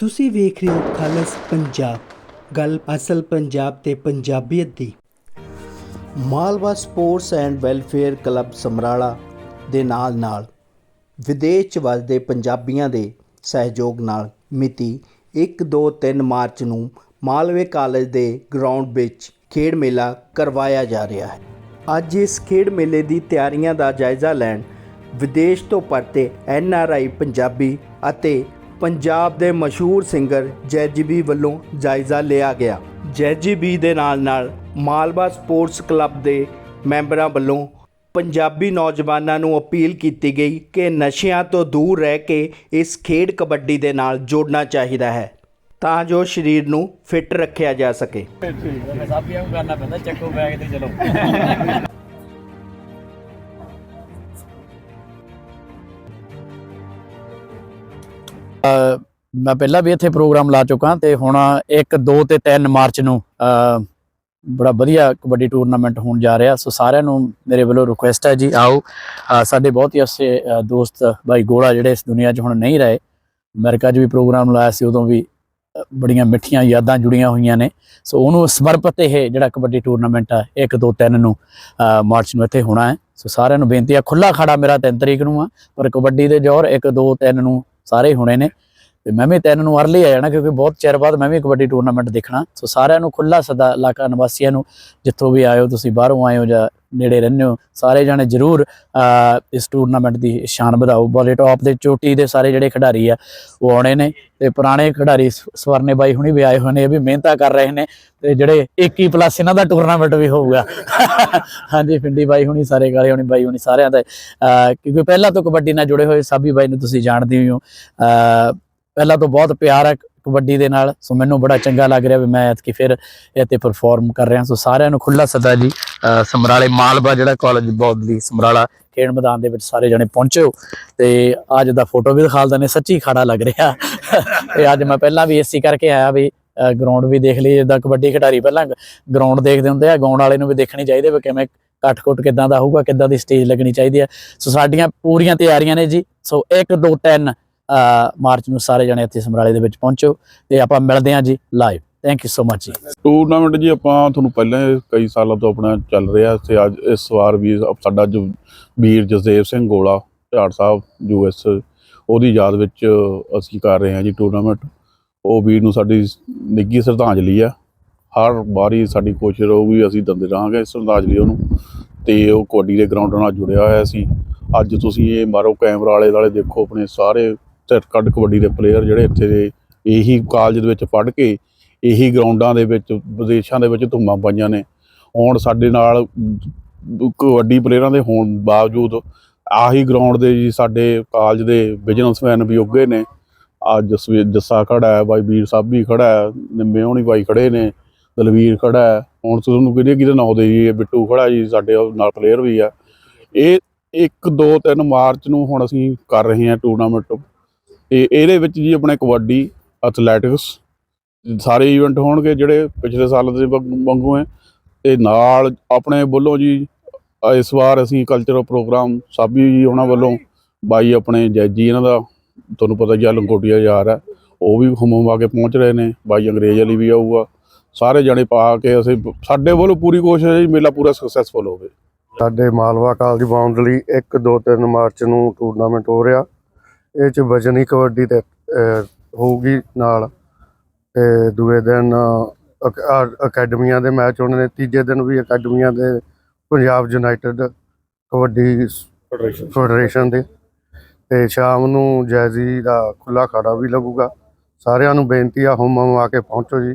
ਤੁਸੀਂ ਵੇਖ ਰਹੇ ਹੋ ਖਾਲਸ ਪੰਜਾਬ। ਗੱਲ ਅਸਲ ਪੰਜਾਬ ਤੇ ਪੰਜਾਬੀਅਤ ਦੀ। Malwa sports and welfare club Samrala ਦੇ ਨਾਲ ਨਾਲ ਵਿਦੇਸ਼ 'ਚ ਵੱਸਦੇ ਪੰਜਾਬੀਆਂ ਦੇ ਸਹਿਯੋਗ ਨਾਲ ਮਿਤੀ 1 2 3 ਮਾਰਚ ਨੂੰ ਮਾਲਵੇ ਕਾਲਜ ਦੇ ਗਰਾਊਂਡ ਵਿੱਚ ਖੇਡ ਮੇਲਾ ਕਰਵਾਇਆ ਜਾ ਰਿਹਾ ਹੈ। ਅੱਜ ਇਸ ਖੇਡ ਮੇਲੇ ਦੀ ਤਿਆਰੀਆਂ ਦਾ ਜਾਇਜ਼ਾ ਲੈਣ ਵਿਦੇਸ਼ ਤੋਂ ਪਰਤੇ ਐਨ ਆਰ ਆਈ, ਪੰਜਾਬੀ ਅਤੇ ਪੰਜਾਬ ਦੇ ਮਸ਼ਹੂਰ ਸਿੰਗਰ ਜੈਜੀਬੀ ਵੱਲੋਂ ਜਾਇਜ਼ਾ ਲਿਆ ਗਿਆ। ਜੈਜੀਬੀ ਦੇ ਨਾਲ ਨਾਲ ਮਾਲਵਾ ਸਪੋਰਟਸ ਕਲੱਬ ਦੇ ਮੈਂਬਰਾਂ ਵੱਲੋਂ ਪੰਜਾਬੀ ਨੌਜਵਾਨਾਂ ਨੂੰ ਅਪੀਲ ਕੀਤੀ ਗਈ ਕਿ ਨਸ਼ਿਆਂ ਤੋਂ ਦੂਰ ਰਹਿ ਕੇ ਇਸ ਖੇਡ ਕਬੱਡੀ ਦੇ ਨਾਲ ਜੋੜਨਾ ਚਾਹੀਦਾ ਹੈ, ਤਾਂ ਜੋ ਸਰੀਰ ਨੂੰ ਫਿੱਟ ਰੱਖਿਆ ਜਾ ਸਕੇ। ਸਾਬੀਆਂ ਨੂੰ ਕਰਨਾ ਪੈਂਦਾ, ਚੱਕੋ ਬੈਗ ਤੇ ਚਲੋ। ਮੈਂ ਪਹਿਲਾਂ ਵੀ ਇੱਥੇ ਪ੍ਰੋਗਰਾਮ ਲਾ ਚੁੱਕਾ ਤੇ ਹੁਣ 1 2 ਤੇ 3 ਮਾਰਚ ਨੂੰ ਬੜਾ ਵਧੀਆ ਕਬੱਡੀ ਟੂਰਨਾਮੈਂਟ ਹੋਣ ਜਾ ਰਿਹਾ। ਸੋ ਸਾਰਿਆਂ ਨੂੰ ਮੇਰੇ ਵੱਲੋਂ ਰਿਕੁਐਸਟ ਹੈ ਜੀ, ਆਓ। ਸਾਡੇ ਬਹੁਤ ਹੀ ਅੱਛੇ ਦੋਸਤ ਭਾਈ ਗੋਲਾ ਜਿਹੜੇ ਇਸ ਦੁਨੀਆ 'ਚ ਹੁਣ ਨਹੀਂ ਰਹੇ। ਅਮਰੀਕਾ 'ਚ ਵੀ ਪ੍ਰੋਗਰਾਮ ਲਾਇਆ ਸੀ, ਉਦੋਂ ਵੀ ਬੜੀਆਂ ਮਿੱਠੀਆਂ ਯਾਦਾਂ ਜੁੜੀਆਂ ਹੋਈਆਂ ਨੇ। ਸੋ ਉਹਨੂੰ ਸਮਰਪਿਤ ਇਹ ਜਿਹੜਾ ਕਬੱਡੀ ਟੂਰਨਾਮੈਂਟ ਆ 1 2 3 ਨੂੰ ਮਾਰਚ ਨੂੰ ਇੱਥੇ ਹੋਣਾ ਹੈ। ਸੋ ਸਾਰਿਆਂ ਨੂੰ ਬੇਨਤੀ ਆ ਖੁੱਲਾ ਖੜਾ ਮੇਰਾ 3 ਤਰੀਕ ਨੂੰ ਆ, ਪਰ ਕਬੱਡੀ ਦੇ ਜੋਰ 1 2 3 ਨੂੰ ਸਾਰੇ ਹੋਣੇ ਨੇ। ਤੇ ਮੈਂ ਵੀ ਤਿੰਨ ਨੂੰ ਅਰਲੀ ਆ ਜਾਣਾ ਕਿਉਂਕਿ ਬਹੁਤ ਚਿਰ ਬਾਅਦ ਮੈਂ ਵੀ ਕਬੱਡੀ ਟੂਰਨਾਮੈਂਟ ਦੇਖਣਾ। ਸੋ ਸਾਰਿਆਂ ਨੂੰ ਖੁੱਲਾ ਸਦਾ, ਇਲਾਕਾ ਨਿਵਾਸੀਆਂ ਨੂੰ, ਜਿੱਥੋਂ ਵੀ ਆਇਓ ਤੁਸੀਂ ਬਾਹਰੋਂ ਆਏ ਹੋ ਜਾਂ ਨੇੜੇ ਰਹਿੰਦੇ ਹੋ। ਸਾਰੇ ਜਾਣੇ ਜਰੂਰ ਇਸ ਟੂਰਨਾਮੈਂਟ ਦੀ ਸ਼ਾਨ ਵਧਾਓ। ਬਾਲੇ ਟੌਪ ਦੇ ਚੋਟੀ ਦੇ ਸਾਰੇ ਜਿਹੜੇ ਖਿਡਾਰੀ ਆ, ਉਹ ਆਉਣੇ ਨੇ ਤੇ ਪੁਰਾਣੇ ਖਿਡਾਰੀ ਸਵਰਨੇ ਬਾਈ ਹੁਣੀ ਵੀ ਆਏ ਹੋਏ ਨੇ, ਇਹ ਵੀ ਮਿਹਨਤਾਂ ਕਰ ਰਹੇ ਨੇ ਤੇ ਜਿਹੜੇ 21 ਪਲੱਸ ਇਹਨਾਂ ਦਾ ਟੂਰਨਾਮੈਂਟ ਵੀ ਹੋਊਗਾ। ਹਾਂਜੀ, ਪਿੰਡੀ ਬਾਈ ਹੁਣੀ, ਸਾਰੇ ਗਾਲੇ ਹੁਣੀ, ਬਾਈ ਹੁਣੀ ਸਾਰਿਆਂ ਦਾ। ਅਹ, ਕਿਉਂਕਿ ਪਹਿਲਾਂ ਤੋਂ ਕਬੱਡੀ ਨਾਲ ਜੁੜੇ ਹੋਏ ਸਾਬੀ ਬਾਈ ਨੂੰ ਤੁਸੀਂ ਜਾਣਦੇ ਹੋ। ਅਹ, ਪਹਿਲਾਂ ਤੋਂ ਬਹੁਤ ਪਿਆਰ ਹੈ ਕਬੱਡੀ ਦੇ ਨਾਲ, ਸੋ ਮੈਨੂੰ ਬੜਾ ਚੰਗਾ ਲੱਗ ਰਿਹਾ ਵੀ ਮੈਂ ਐਤਕੀ ਫਿਰ ਇੱਥੇ ਪਰਫਾਰਮ ਕਰ ਰਿਹਾ। ਸੋ ਸਾਰਿਆਂ ਨੂੰ ਖੁੱਲਾ ਸੱਦਾ ਜੀ ਸਮਰਾਲੇ ਮਾਲਵਾ ਜਿਹੜਾ ਕਾਲਜ ਬੌਦਲੀ ਸਮਰਾਲਾ ਖੇਡ ਮੈਦਾਨ ਦੇ ਵਿੱਚ ਸਾਰੇ ਜਣੇ ਪਹੁੰਚੋ ਤੇ ਅੱਜ ਦਾ ਫੋਟੋ ਵੀ ਦਿਖਾਲਦਾ ਨੇ, ਸੱਚੀ ਖੜਾ ਲੱਗ ਰਿਹਾ। ਤੇ ਅੱਜ ਮੈਂ ਪਹਿਲਾਂ ਵੀ ਏਸੀ ਕਰਕੇ ਆਇਆ ਵੀ ਗਰਾਊਂਡ ਵੀ ਦੇਖ ਲਈ ਜਿੱਦਾਂ ਕਬੱਡੀ ਖਿਡਾਰੀ ਪਹਿਲਾਂ ਗਰਾਊਂਡ ਦੇਖਦੇ ਹੁੰਦੇ ਆ ਗਾਉਣ ਵਾਲੇ ਨੂੰ ਵੀ ਦੇਖਣੀ ਚਾਹੀਦੀ ਵੀ ਕਿਵੇਂ ਕੱਟ-ਕੁੱਟ ਕਿੱਦਾਂ ਦਾ ਹੋਊਗਾ, ਕਿੱਦਾਂ ਦੀ ਸਟੇਜ ਲੱਗਣੀ ਚਾਹੀਦੀ ਹੈ ਸੋ ਸਾਡੀਆਂ ਪੂਰੀਆਂ ਤਿਆਰੀਆਂ ਨੇ ਜੀ। ਸੋ 1 2 3 ਮਾਰਚ ਨੂੰ ਸਾਰੇ ਜਣੇ ਇੱਥੇ ਸਮਰਾਲੇ ਦੇ ਵਿੱਚ ਪਹੁੰਚੋ ਤੇ ਆਪਾਂ ਮਿਲਦੇ ਹਾਂ ਜੀ live thank you so much ਜੀ। ਟੂਰਨਾਮੈਂਟ ਜੀ ਆਪਾਂ ਤੁਹਾਨੂੰ ਪਹਿਲਾਂ ਕਈ ਸਾਲਾਂ ਤੋਂ ਆਪਣਾ ਚੱਲ ਰਿਹਾ ਤੇ ਅੱਜ, ਇਸ ਵਾਰ ਵੀ ਸਾਡਾ ਜੋ ਵੀਰ ਜਸਦੇਵ ਸਿੰਘ ਗੋਲਾ, ਝਾੜ ਸਾਹਿਬ ਯੂਐਸ ਉਹਦੀ ਯਾਦ ਵਿੱਚ ਅਸੀਂ ਕਰ ਰਹੇ ਹਾਂ ਜੀ ਟੂਰਨਾਮੈਂਟ ਉਹ ਵੀਰ ਨੂੰ ਸਾਡੀ ਨਿੱਘੀ ਸ਼ਰਧਾਂਜਲੀ ਆ। ਹਰ ਵਾਰੀ ਸਾਡੀ ਕੋਸ਼ਿਸ਼ ਰਹੂਗੀ ਅਸੀਂ ਦਿੰਦੇ ਰਹਾਂਗੇ ਸ਼ਰਧਾਂਜਲੀ ਉਹਨੂੰ। ਤੇ ਉਹ ਕਬੱਡੀ ਦੇ ਗਰਾਊਂਡ ਨਾਲ ਜੁੜਿਆ ਹੋਇਆ ਸੀ। ਅੱਜ ਤੁਸੀਂ ਇਹ ਮਾਰੋ ਕੈਮਰਾ ਵਾਲੇ ਵਾਲੇ ਦੇਖੋ ਆਪਣੇ ਸਾਰੇ ਕੱਢ ਕਬੱਡੀ ਦੇ ਪਲੇਅਰ ਜਿਹੜੇ ਇੱਥੇ ਦੇ, ਇਹੀ ਕਾਲਜ ਦੇ ਵਿੱਚ ਪੜ੍ਹ ਕੇ, ਇਹੀ ਗਰਾਊਂਡਾਂ ਦੇ ਵਿੱਚ, ਵਿਦੇਸ਼ਾਂ ਦੇ ਵਿੱਚ ਧੁੰਮਾਂ ਪਾਈਆਂ ਨੇ। ਹੁਣ ਸਾਡੇ ਨਾਲ ਕਬੱਡੀ ਪਲੇਅਰਾਂ ਦੇ ਹੋਣ ਬਾਵਜੂਦ ਆਹੀ ਗਰਾਊਂਡ ਦੇ ਜੀ ਸਾਡੇ ਕਾਲਜ ਦੇ ਬਿਜ਼ਨਸਮੈਨ ਵੀ ਉੱਗੇ ਨੇ। ਅੱਜ ਜਸਵੀਰ ਜੱਸਾ ਖੜਾ ਹੈ, ਬਾਈ ਵੀਰ ਸਾਹਿਬ ਵੀ ਖੜਾ ਹੈ, ਨਿੰਮੇ ਹੋਣੀ ਬਾਈ ਖੜੇ ਨੇ, ਦਲਵੀਰ ਖੜਾ ਹੈ। ਹੁਣ ਤੁਹਾਨੂੰ ਕਿਹਦੇ ਕਿਹਦੇ ਨਾਂ ਦੇ ਜੀ? ਬਿੱਟੂ ਖੜਾ ਜੀ, ਸਾਡੇ ਉਹ ਨਾਲ ਪਲੇਅਰ ਵੀ ਆ। ਇਹ 1 2 3 ਮਾਰਚ ਨੂੰ ਹੁਣ ਅਸੀਂ ਕਰ ਰਹੇ ਹਾਂ ਟੂਰਨਾਮੈਂਟ ਤੇ ਇਹਦੇ ਵਿੱਚ ਜੀ ਆਪਣੇ ਕਬੱਡੀ ਐਥਲੈਟਿਕਸ ਸਾਰੇ ਇਵੈਂਟ ਹੋਣਗੇ ਜਿਹੜੇ ਪਿਛਲੇ ਸਾਲ ਦੇ ਵਾਂਗੂ ਹੈ। ਤੇ ਨਾਲ ਆਪਣੇ ਵੱਲੋਂ ਜੀ ਇਸ ਵਾਰ ਅਸੀਂ ਕਲਚਰਲ ਪ੍ਰੋਗਰਾਮ ਸਾਬੀ ਜੀ ਉਹਨਾਂ ਵੱਲੋਂ ਬਾਈ ਆਪਣੇ ਜੈਜੀ ਇਹਨਾਂ ਦਾ, ਤੁਹਾਨੂੰ ਪਤਾ ਜੀ ਆਹ ਲੰਗੋਟੀਆ ਯਾਰ ਹੈ, ਉਹ ਵੀ ਹੁਮਮ ਆ ਕੇ ਪਹੁੰਚ ਰਹੇ ਨੇ, ਬਾਈ ਅੰਗਰੇਜ਼ ਵਾਲੀ ਵੀ ਆਊਗਾ। ਸਾਰੇ ਜਣੇ ਪਾ ਕੇ ਅਸੀਂ ਸਾਡੇ ਵੱਲੋਂ ਪੂਰੀ ਕੋਸ਼ਿਸ਼ ਹੈ ਜੀ ਮੇਲਾ ਪੂਰਾ ਸਕਸੈਸਫੁਲ ਹੋਵੇ। ਸਾਡੇ ਮਾਲਵਾ ਕਾਲਜ ਬਾਉਂਡਰੀ 1 2 3 ਮਾਰਚ ਨੂੰ ਟੂਰਨਾਮੈਂਟ ਹੋ ਰਿਹਾ। ਇਹ ਚ ਵਜਨੀ ਕਬੱਡੀ ਤੇ ਹੋਊਗੀ ਨਾਲ। ਤੇ ਦੂਏ ਦਿਨ ਅਕੈਡਮੀਆਂ ਦੇ ਮੈਚ ਹੋਣੇ ਨੇ। ਤੀਜੇ ਦਿਨ ਵੀ ਅਕੈਡਮੀਆਂ ਦੇ ਪੰਜਾਬ ਯੂਨਾਈਟਿਡ ਕਬੱਡੀ ਫੈਡਰੇਸ਼ਨ। ਦੇ। ਤੇ ਸ਼ਾਮ ਨੂੰ ਜੈਜ਼ੀ ਦਾ ਖੁੱਲਾ ਖਾੜਾ ਵੀ ਲੱਗੂਗਾ। ਸਾਰਿਆਂ ਨੂੰ ਬੇਨਤੀ ਆ ਹੁਮ ਹੁਮ ਆ ਕੇ ਪਹੁੰਚੋ ਜੀ।